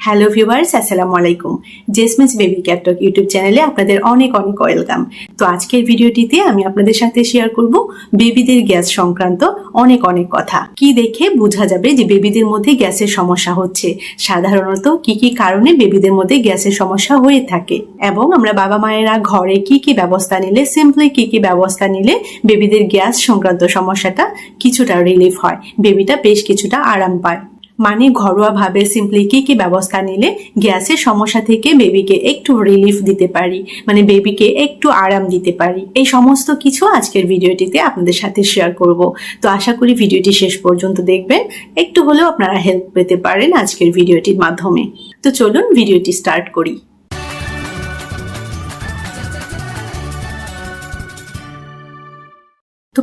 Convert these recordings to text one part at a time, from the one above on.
Hello viewers আসসালামু আলাইকুম। জেসমিস baby ক্যাটক YouTube চ্যানেলে আপনাদের অনেক অনেক ওয়েলকাম তো আজকের ভিডিওটিতে আমি আপনাদের সাথে শেয়ার করব বেবিদের গ্যাস সংক্রান্ত অনেক অনেক কথা। কি দেখে বোঝা যাবে যে বেবিদের মধ্যে গ্যাসের সমস্যা হচ্ছে? সাধারণত কি কি কারণে বেবিদের মধ্যে গ্যাসের সমস্যা হয়ে থাকে? এবং আমরা বাবা মায়েরা ঘরে কি কি ব্যবস্থা নিলে সিম্পলি কি কি ব্যবস্থা নিলে বেবিদের গ্যাস সংক্রান্ত সমস্যাটা কিছুটা রিলিফ হয়? বেবিটা বেশ কিছুটা আরাম পায়। মানে ঘরোয়াভাবে সিম্পলি কি কি ব্যবস্থা নিলে গ্যাসের সমস্যা থেকে বেবিকে একটু রিলিফ দিতে পারি? মানে বেবিকে একটু আরাম দিতে পারি? এই সমস্ত কিছু আজকের ভিডিওটিতে আপনাদের সাথে শেয়ার করব। তো আশা করি ভিডিওটি শেষ পর্যন্ত দেখবেন। একটু হলেও আপনারা হেল্প পেতে পারেন আজকের ভিডিওটির মাধ্যমে। তো চলুন ভিডিওটি স্টার্ট করি।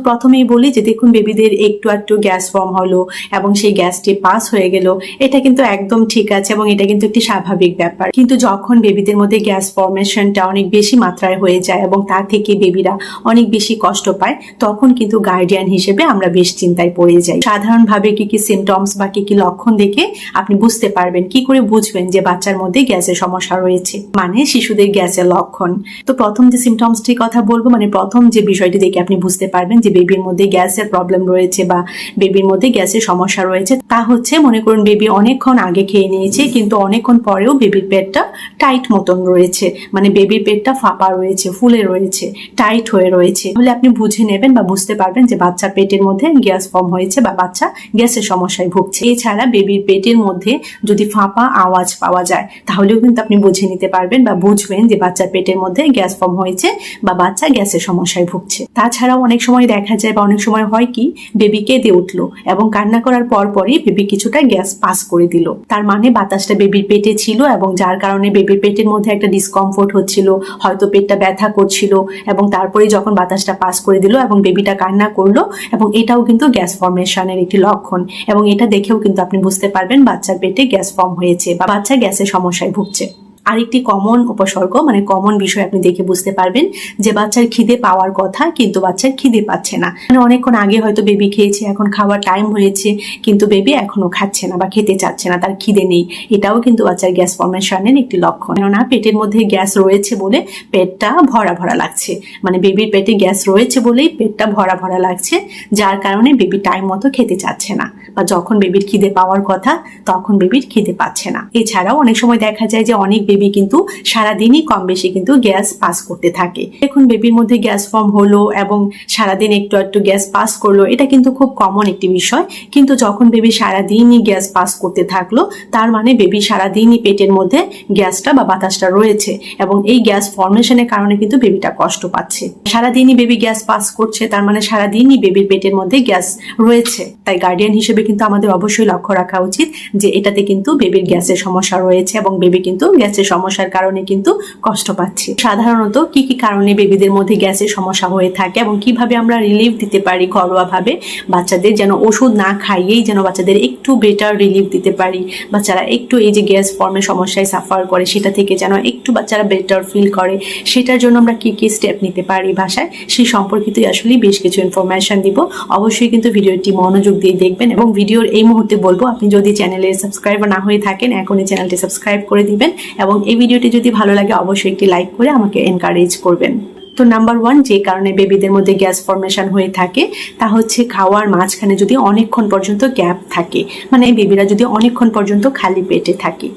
প্রথমেই বলি যে দেখুন, বেবিদের একটু একটু গ্যাস ফর্ম হলো এবং সেই গ্যাসটি পাস হয়ে গেল, এটা কিন্তু একদম ঠিক আছে এবং এটা কিন্তু একটি স্বাভাবিক ব্যাপার। কিন্তু যখন বেবিদের মধ্যে গ্যাস ফর্মেশনটা অনেক বেশি মাত্রায় হয়ে যায় এবং তার থেকে বেবিরা অনেক বেশি কষ্ট পায়, তখন কিন্তু গার্ডিয়ান হিসেবে আমরা বেশ চিন্তায় পড়ে যাই। সাধারণভাবে কি কি সিমটমস বা কি কি লক্ষণ দেখে আপনি বুঝতে পারবেন, কি করে বুঝবেন যে বাচ্চার মধ্যে গ্যাসের সমস্যা রয়েছে মানে শিশুদের গ্যাসের লক্ষণ। তো প্রথম যে সিমটমসটির কথা বলব মানে প্রথম যে বিষয়টি দেখে আপনি বুঝতে পারবেন যে বেবির মধ্যে গ্যাসের প্রবলেম রয়েছে বা বেবির মধ্যে গ্যাসের সমস্যা রয়েছে, তা হচ্ছে মনে করুন বেবি অনেকক্ষণ আগে খেয়ে নিয়েছে, কিন্তু অনেকক্ষণ পরেও বেবির পেটটা টাইট মতন রয়েছে। মানে বেবির পেটটা ফাঁপা রয়েছে, ফুলে রয়েছে টাইট হয়ে রয়েছে। তাহলে আপনি বুঝে নেবেন বা বুঝতে পারবেন যে বাচ্চার পেটের মধ্যে গ্যাস ফর্ম হয়েছে বা বাচ্চা গ্যাসের সমস্যায় ভুগছে। এছাড়া বেবির পেটের মধ্যে যদি ফাঁপা আওয়াজ পাওয়া যায়, তাহলেও কিন্তু আপনি বুঝে নিতে পারবেন বা বুঝবেন যে বাচ্চার পেটের মধ্যে গ্যাস ফর্ম হয়েছে বা বাচ্চা গ্যাসের সমস্যায় ভুগছে। তাছাড়াও অনেক সময় যায় বা অনেক সময় হয় কি বেবি কেঁদে উঠল এবং কান্না করার পর পরই বেবি কিছুটা গ্যাস পাস করে দিল। তার মানে বাতাসটা বেবির পেটে ছিল এবং যার কারণে বেবির পেটের মধ্যে একটা ডিসকমফোর্ট হচ্ছিল, হয়তো পেটটা ব্যথা করছিল এবং তারপরে যখন বাতাসটা পাস করে দিল এবং বেবিটা কান্না করল এবং এটাও কিন্তু গ্যাস ফর্মেশনের একটি লক্ষণ এবং এটা দেখেও কিন্তু আপনি বুঝতে পারবেন বাচ্চার পেটে গ্যাস ফর্ম হয়েছে বা বাচ্চা গ্যাসের সমস্যায় ভুগছে। আরেকটি কমন উপসর্গ মানে কমন বিষয় আপনি দেখে বুঝতে পারবেন যে বাচ্চার খিদে পাওয়ার কথা কিন্তু বাচ্চার খিদে পাচ্ছে না। মানে অনেকক্ষণ আগে হয়তো বেবি খেয়েছে, এখন খাওয়ার টাইম হয়েছে, কিন্তু বেবি এখনও খাচ্ছে না বা খেতে চাচ্ছে না, তার খিদে নেই। এটাও কিন্তু বাচ্চার গ্যাস ফর্মেশনের একটি লক্ষণ। কেননা পেটের মধ্যে গ্যাস রয়েছে বলে পেটটা ভরা ভরা লাগছে। মানে বেবির পেটে গ্যাস রয়েছে বলেই পেটটা ভরা ভরা লাগছে, যার কারণে বেবি টাইম মতো খেতে চাচ্ছে না। বা যখন বেবির খিদে পাওয়ার কথা, তখন বেবির খিদে পাচ্ছে না। এছাড়াও অনেক সময় দেখা যায় যে অনেক বেবি কিন্তু সারাদিনই কম বেশি কিন্তু গ্যাস পাস করতে থাকে। দেখুন বেবির মধ্যে গ্যাস ফর্ম হলো এবং সারাদিন একটু একটু গ্যাস পাস করল, এটা কিন্তু খুব কমন একটি বিষয়। কিন্তু যখন বেবি সারাদিনই গ্যাস পাস করতে থাকল, তার মানে বেবি সারাদিনই পেটের মধ্যে গ্যাসটা বা বাতাসটা রয়েছে এবং এই গ্যাস ফর্মেশনের কারণে কিন্তু বেবিটা কষ্ট পাচ্ছে। সারাদিনই বেবি গ্যাস পাস করছে, তার মানে সারাদিনই বেবির পেটের মধ্যে গ্যাস রয়েছে। তাই গার্ডিয়ান হিসেবে কিন্তু আমাদের অবশ্যই লক্ষ্য রাখা উচিত যে এটাতে কিন্তু বেবির গ্যাসের সমস্যা রয়েছে এবং বেবি কিন্তু গ্যাসের সমস্যার কারণে কিন্তু কষ্ট পাচ্ছি। সাধারণত কি কি কারণে বেবিদের মধ্যে গ্যাসের সমস্যা হয়ে থাকে এবং কীভাবে আমরা রিলিফ দিতে পারি ঘরোয়াভাবে বাচ্চাদের যেন ওষুধ না খাইয়েই যেন বাচ্চাদের একটু বেটার রিলিফ দিতে পারি। বাচ্চারা একটু এই যে গ্যাস ফর্মের সমস্যায় সাফার করে, সেটা থেকে যেন একটু বাচ্চারা বেটার ফিল করে, সেটার জন্য আমরা কি কি স্টেপ নিতে পারি ভাষায়, সেই সম্পর্কিতই আসলে বেশ কিছু ইনফরমেশন দিব। অবশ্যই কিন্তু ভিডিওটি মনোযোগ দিয়ে দেখবেন এবং ভিডিওর এই মুহূর্তে বলব, আপনি যদি চ্যানেলে সাবস্ক্রাইবার না হয়ে থাকেন, এখনই চ্যানেলটি সাবস্ক্রাইব করে দিবেন এবং এই ভিডিওটি যদি ভালো লাগে, অবশ্যই একটি লাইক করে আমাকে এনকারেজ করবেন। তো নাম্বার ওয়ান যে কারণে বেবিদের মধ্যে গ্যাস ফর্মেশন হয়ে থাকে, তা হচ্ছে খাওয়ার মাঝখানে যদি অনেকক্ষণ পর্যন্ত গ্যাপ থাকে মানে বেবিরা যদি অনেকক্ষণ পর্যন্ত খালি পেটে থাকে।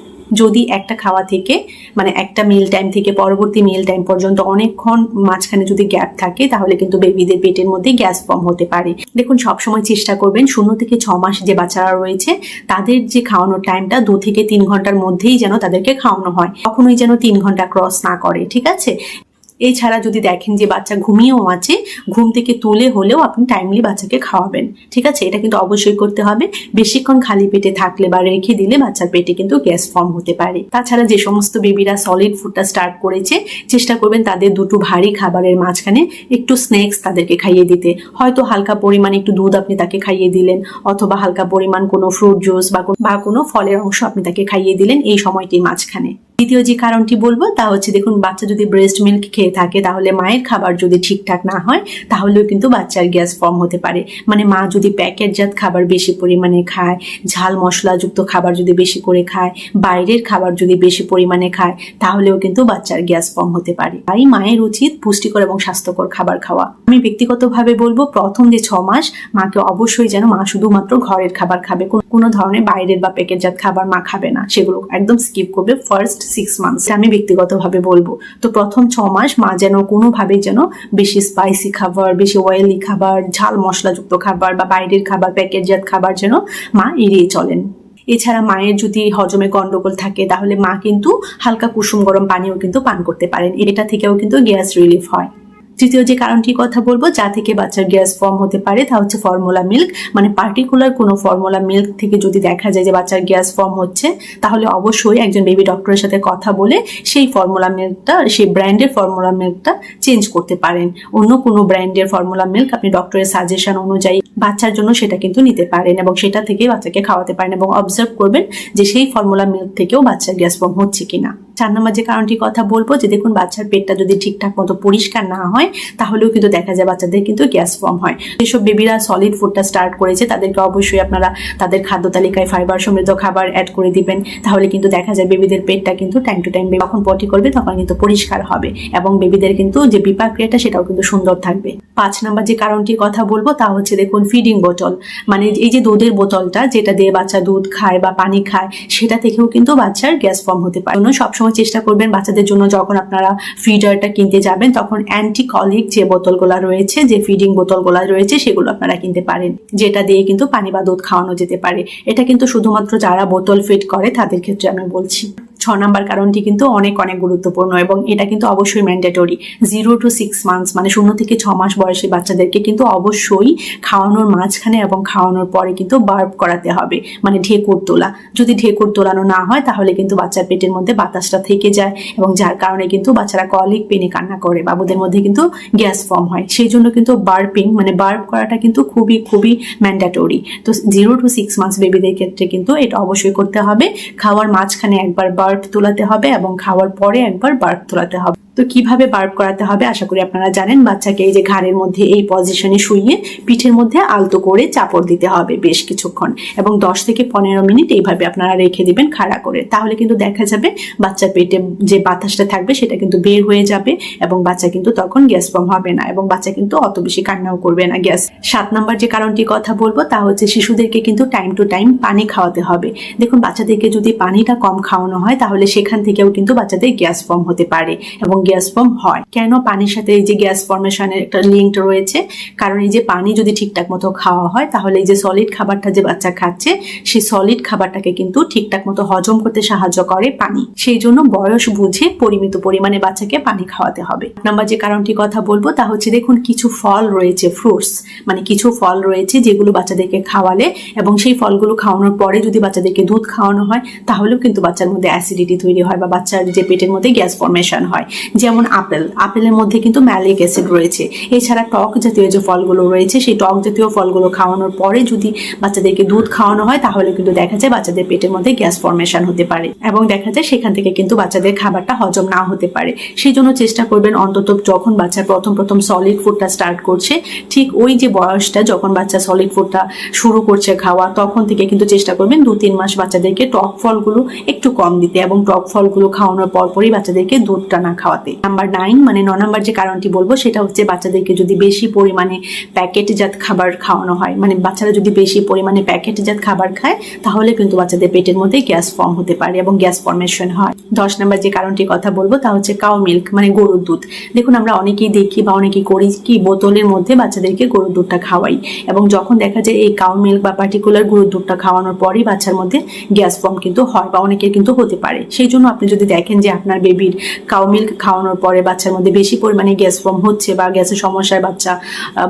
যদি একটা খাওয়া থেকে মানে একটা মিল টাইম থেকে পরবর্তী মিল টাইম পর্যন্ত অনেকক্ষণ মাঝখানে যদি গ্যাপ থাকে, তাহলে কিন্তু বেবিদের পেটের মধ্যে গ্যাস ফর্ম হতে পারে। দেখুন, সবসময় চেষ্টা করবেন, শূন্য থেকে ছ মাস যে বাচ্চারা রয়েছে, তাদের যে খাওয়ানোর টাইমটা দু থেকে তিন ঘণ্টার মধ্যেই যেন তাদেরকে খাওয়ানো হয়। কখনোই যেন তিন ঘণ্টা ক্রস না করে, ঠিক আছে? এছাড়া যদি দেখেন যে বাচ্চা ঘুমিয়েও আছে, ঘুম থেকে তুলে হলেও আপনি টাইমলি বাচ্চাকে খাওয়াবেন। ঠিক আছে? এটা কিন্তু অবশ্যই করতে হবে। বেশিক্ষণ খালি পেটে থাকলে বা রেখে দিলে বাচ্চার পেটে কিন্তু গ্যাস ফর্ম হতে পারে। তাছাড়া যে সমস্ত বেবিরা সলিড ফুডটা স্টার্ট করেছে, চেষ্টা করবেন তাদের দুটো ভারী খাবারের মাঝখানে একটু স্ন্যাক্স তাদেরকে খাইয়ে দিতে। হয়তো হালকা পরিমাণে একটু দুধ আপনি তাকে খাইয়ে দিলেন, অথবা হালকা পরিমাণ কোনো ফ্রুট জুস বা কোনো- ফলের অংশ আপনি তাকে খাইয়ে দিলেন এই সময়টির মাঝখানে। দ্বিতীয় যে কারণটি বলব, তা হচ্ছে দেখুন, বাচ্চা যদি ব্রেস্ট মিল্ক খেয়ে থাকে, তাহলে মায়ের খাবার যদি ঠিকঠাক না হয়, তাহলেও কিন্তু বাচ্চার গ্যাস ফর্ম হতে পারে। মানে মা যদি প্যাকেটজাত খাবার বেশি পরিমাণে খায়, ঝাল মশলাযুক্ত খাবার যদি বেশি করে খায়, বাইরের খাবার যদি বেশি পরিমাণে খায়, তাহলেও কিন্তু বাচ্চার গ্যাস ফর্ম হতে পারে। তাই মায়ের উচিত পুষ্টিকর এবং স্বাস্থ্যকর খাবার খাওয়া। আমি ব্যক্তিগতভাবে বলব, প্রথম যে ছ মাস, মাকে অবশ্যই যেন মা শুধুমাত্র ঘরের খাবার খাবে। কোনো- ধরনের বাইরের বা প্যাকেটজাত খাবার মা খাবে না। সেগুলো একদম স্কিপ করবে। ফার্স্ট সিক্স মান্থস আমি ব্যক্তিগতভাবে বলব। তো প্রথম ছ মাস মা যেন কোনোভাবে যেন বেশি স্পাইসি খাবার, বেশি অয়েলি খাবার, ঝাল মশলাযুক্ত খাবার বা বাইরের খাবার, প্যাকেটজাত খাবার যেন মা এড়িয়ে চলেন। এছাড়া মায়ের যদি হজমে গন্ডগোল থাকে, তাহলে মা কিন্তু হালকা কুসুম গরম পানিও কিন্তু পান করতে পারেন। এটা থেকেও কিন্তু গ্যাস রিলিফ হয়। তৃতীয় যে কারণটির কথা বলব, যা থেকে বাচ্চার গ্যাস ফর্ম হতে পারে, তা হচ্ছে ফর্মুলা মিল্ক। মানে পার্টিকুলার কোনো ফর্মুলা মিল্ক থেকে যদি দেখা যায় যে বাচ্চার গ্যাস ফর্ম হচ্ছে, তাহলে অবশ্যই একজন বেবি ডক্টরের সাথে কথা বলে সেই ফর্মুলা মিল্কটা, সেই ব্র্যান্ডের ফর্মুলা মিল্কটা চেঞ্জ করতে পারেন। অন্য কোনো ব্র্যান্ডের ফর্মুলা মিল্ক আপনি ডক্টরের সাজেশন অনুযায়ী বাচ্চার জন্য সেটা কিন্তু নিতে পারেন এবং সেটা থেকে বাচ্চাকে খাওয়াতে পারেন এবং অবজার্ভ করবেন যে সেই ফর্মুলা মিল্ক থেকেও বাচ্চার গ্যাস ফর্ম হচ্ছে কিনা। চার নম্বর যে কারণটি কথা বলব, যে দেখুন বাচ্চার পেটটা যদি ঠিকঠাক মতো পরিষ্কার না হয় তাহলেও কিন্তু দেখা যায় বাচ্চাদের কিন্তু গ্যাস ফর্ম হয়। যেসব বেবিরা সলিড ফুডটা স্টার্ট করেছে, তাদেরকে অবশ্যই আপনারা তাদের খাদ্য তালিকায় ফাইবার সমৃদ্ধ খাবার অ্যাড করে দিবেন। তাহলে কিন্তু দেখা যায় বেবিদের পেটটা কিন্তু টাইম টু টাইম যখন পটি করবে, তখন কিন্তু পরিষ্কার হবে এবং বেবিদের কিন্তু যে বিপাক ক্রিয়াটা সেটাও কিন্তু সুন্দর থাকবে। পাঁচ নাম্বার যে কারণটির কথা বলব, তা হচ্ছে দেখুন ফিডিং বোতল মানে এই যে দুধের বোতলটা, যেটা দিয়ে বাচ্চা দুধ খায় বা পানি খায়, সেটা থেকেও কিন্তু বাচ্চার গ্যাস ফর্ম হতে পারে। সবসময় চেষ্টা করবেন বাচ্চাদের জন্য যখন আপনারা ফিডারটা কিনতে যাবেন, তখন অ্যান্টিকলিক যে বোতলগুলো রয়েছে, যে ফিডিং বোতলগুলো রয়েছে, সেগুলো আপনারা কিনতে পারেন। যেটা দিয়ে কিন্তু পানি বা দুধ খাওয়ানো যেতে পারে। এটা কিন্তু শুধুমাত্র যারা বোতল ফিট করে, তাদের ক্ষেত্রে আমি বলছি। ছ নাম্বার কারণটি কিন্তু অনেক অনেক গুরুত্বপূর্ণ এবং এটা কিন্তু অবশ্যই mandatory zero to six months মানে শূন্য থেকে ছ মাস বয়সী বাচ্চাদেরকে কিন্তু অবশ্যই খাওয়ানোর মাঝখানে এবং খাওয়ানোর পরে কিন্তু বার্ব করাতে হবে মানে ঢেকুর তোলা। যদি ঢেকুর তোলানো না হয়, তাহলে কিন্তু বাচ্চার পেটের মধ্যে বাতাসটা থেকে যায় এবং যার কারণে কিন্তু বাচ্চারা কলিক পেনে কান্না করে, বাবুদের মধ্যে কিন্তু গ্যাস ফর্ম হয়। সেই জন্য কিন্তু বার্পিং মানে বার্ব করাটা কিন্তু খুবই খুবই ম্যান্ডেটরি তো জিরো টু সিক্স মান্থস বেবিদের ক্ষেত্রে কিন্তু এটা অবশ্যই করতে হবে। খাওয়ার মাঝখানে একবার বার্ব তোলাতে হবে এবং খাওয়ার পরে একবার বার্ব তোলাতে হবে। তো কীভাবে বার্ব করাতে হবে আশা করি আপনারা জানেন, বাচ্চাকে এই যে ঘাড়ের মধ্যে এই পজিশনে শুইয়ে পিঠের মধ্যে আলতো করে চাপড় দিতে হবে বেশ কিছুক্ষণ এবং দশ থেকে পনেরো মিনিট এইভাবে আপনারা রেখে দিবেন খাড়া করে। তাহলে কিন্তু দেখা যাবে বাচ্চার পেটে যে বাতাসটা থাকবে সেটা কিন্তু বের হয়ে যাবে এবং বাচ্চা কিন্তু তখন গ্যাস ফর্ম হবে না এবং বাচ্চা কিন্তু অত বেশি কান্নাও করবে না। গ্যাস সাত নাম্বার যে কারণটি কথা বলব তা হচ্ছে শিশুদেরকে কিন্তু টাইম টু টাইম পানি খাওয়াতে হবে। দেখুন, বাচ্চাদেরকে যদি পানিটা কম খাওয়ানো হয় তাহলে সেখান থেকেও কিন্তু বাচ্চাদের গ্যাস ফর্ম হতে পারে এবং গ্যাস ফর্ম হয়। কেন পানির সাথে এই যে গ্যাস ফর্মেশনের একটা লিঙ্ক রয়েছে? কারণ এই যে পানি যদি ঠিকঠাক মতো খাওয়া হয়, তাহলে এই যে সলিড খাবারটা যে বাচ্চা খাচ্ছে, সেই সলিড খাবারটাকে কিন্তু ঠিকঠাক মতো হজম করতে সাহায্য করে পানি। সেই জন্য বয়স বুঝে পরিমিত পরিমাণে বাচ্চাকে পানি খাওয়াতে হবে। নাম্বার যে কারণটি কথা বলব, তা হচ্ছে দেখুন, কিছু ফল রয়েছে, ফ্রুটস মানে কিছু ফল রয়েছে যেগুলো বাচ্চাদেরকে খাওয়ালে এবং সেই ফলগুলো খাওয়ানোর পরে যদি বাচ্চাদেরকে দুধ খাওয়ানো হয়, তাহলেও কিন্তু বাচ্চার মধ্যে অ্যাসিডিটি তৈরি হয় বা বাচ্চার যে পেটের মধ্যে গ্যাস ফর্মেশন হয়, যেমন আপেল। আপেলের মধ্যে কিন্তু ম্যালিক অ্যাসিড রয়েছে। এছাড়া টক জাতীয় যে ফলগুলো রয়েছে, সেই টক জাতীয় ফলগুলো খাওয়ানোর পরে যদি বাচ্চাদেরকে দুধ খাওয়ানো হয়, তাহলে কিন্তু দেখা যায় বাচ্চাদের পেটের মধ্যে গ্যাস ফর্মেশন হতে পারে। এবং দেখা যায় সেখান থেকে কিন্তু বাচ্চাদের খাবারটা হজম না হতে পারে। সেই জন্য চেষ্টা করবেন অন্তত যখন বাচ্চা প্রথম প্রথম সলিড ফুডটা স্টার্ট করছে, ঠিক ওই যে বয়সটা যখন বাচ্চা সলিড ফুডটা শুরু করছে খাওয়া, তখন থেকে কিন্তু চেষ্টা করবেন দু তিন মাস বাচ্চাদেরকে টক ফলগুলো একটু কম দিতে। এবং টক ফলগুলো খাওয়ানোর পরপরই বাচ্চাদেরকে দুধটা না খাওয়াতে। নাম্বার নাইন মানে ন নাম্বার যে কারণটি বলব, সেটা হচ্ছে বাচ্চাদেরকে যদি বেশি পরিমাণে প্যাকেটজাত খাবার খাওয়ানো হয় মানে বাচ্চারা যদি বেশি পরিমাণে প্যাকেটজাত খাবার খায়, তাহলে কিন্তু বাচ্চাদের পেটের মধ্যে গ্যাস ফর্ম হতে পারে এবং গ্যাস ফর্মেশন হয়। দশ নাম্বার যে কারণটির কথা বলব, তা হচ্ছে কাউ মিল্ক মানে গরুর দুধ। দেখুন, আমরা অনেকেই দেখি বা অনেকেই করি কি বোতলের মধ্যে বাচ্চাদেরকে গরুর দুধটা খাওয়াই। এবং যখন দেখা যায় এই কাউ মিল্ক বা পার্টিকুলার গরুর দুধটা খাওয়ানোর পরই বাচ্চার মধ্যে গ্যাস ফর্ম কিন্তু হয় বা অনেকের কিন্তু হতে পারে। সেই জন্য আপনি যদি দেখেন যে আপনার বেবির কাউ মিল্ক খাওয়ানোর পরে বাচ্চার মধ্যে বেশি পরিমাণে গ্যাস ফর্ম হচ্ছে বা গ্যাসের সমস্যায় বাচ্চা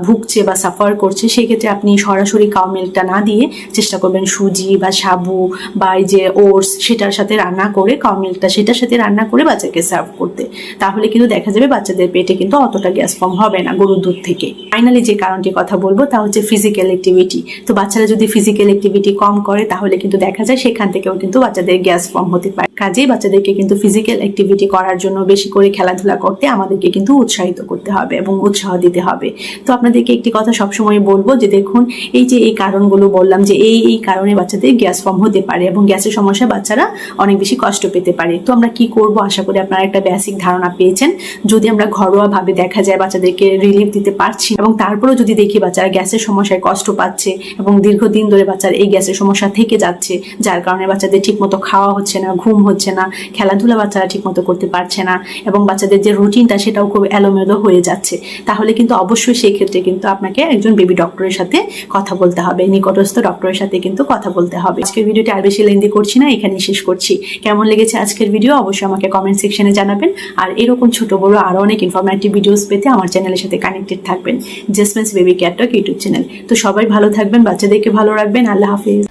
ভুগছে বা সাফার করছে, সেক্ষেত্রে আপনি সরাসরি কাউ মিল্কটা না দিয়ে চেষ্টা করবেন সুজি বা সাবু বা যে ওটস সেটার সাথে রান্না করে কাউ মিল্কটা সেটার সাথে রান্না করে বাচ্চাকে সার্ভ করতে। তাহলে কিন্তু দেখা যাবে বাচ্চাদের পেটে কিন্তু অতটা গ্যাস ফর্ম হবে না গরুর দুধ থেকে। ফাইনালি যে কারণটি কথা বলব, তা হচ্ছে ফিজিক্যাল অ্যাক্টিভিটি তো বাচ্চারা যদি ফিজিক্যাল অ্যাক্টিভিটি কম করে, তাহলে কিন্তু দেখা যায় সেখান থেকেও কিন্তু বাচ্চাদের গ্যাস ফর্ম হতে পারে। কাজেই বাচ্চাদেরকে কিন্তু ফিজিক্যাল অ্যাক্টিভিটি করার জন্য বেশি করে খেলাধুলা করতে আমাদেরকে কিন্তু উৎসাহিত করতে হবে এবং উৎসাহ দিতে হবে। তো আপনাদেরকে একটি কথা সবসময় বলব যে দেখুন, এই যে এই কারণগুলো বললাম যে এই এই কারণে বাচ্চাদের গ্যাস ফর্ম হতে পারে এবং গ্যাসের সমস্যায় বাচ্চারা অনেক বেশি কষ্ট পেতে পারে। তো আমরা কি করব? আশা করি আপনারা একটা বেসিক ধারণা পেয়েছেন। যদি আমরা ঘরোয়া ভাবে দেখা যায় বাচ্চাদেরকে রিলিফ দিতে পারছি এবং তারপরেও যদি দেখি বাচ্চারা গ্যাসের সমস্যায় কষ্ট পাচ্ছে এবং দীর্ঘদিন ধরে বাচ্চার এই গ্যাসের সমস্যা থেকে যাচ্ছে, যার কারণে বাচ্চাদের ঠিকমতো খাওয়া হচ্ছে না, ঘুম হচ্ছে না, খেলাধুলা বাচ্চারা ঠিকমতো করতে পারছে না এবং বাচ্চাদের যে রুটিনটা সেটাও খুব এলোমেলো হয়ে যাচ্ছে। তাহলে কিন্তু অবশ্যই সেই ক্ষেত্রে কিন্তু আপনাকে একজন বেবি ডক্টরের সাথে কথা বলতে হবে, নিকটস্থ ডক্টরের সাথে কিন্তু কথা বলতে হবে। আজকের ভিডিওটি আর বেশি লেন্দি করছি না এখানে শেষ করছি। কেমন লেগেছে আজকের ভিডিও অবশ্যই আমাকে কমেন্ট সেকশনে জানাবেন। আর এরকম ছোট বড় আরও অনেক ইনফরমেটিভ ভিডিওস পেতে আমার চ্যানেলের সাথে কানেক্টেড থাকবেন। জেসমেন্স baby care talk YouTube channel তো সবাই ভালো থাকবেন, বাচ্চাদেরকে ভালো রাখবেন। আল্লাহ হাফিজ।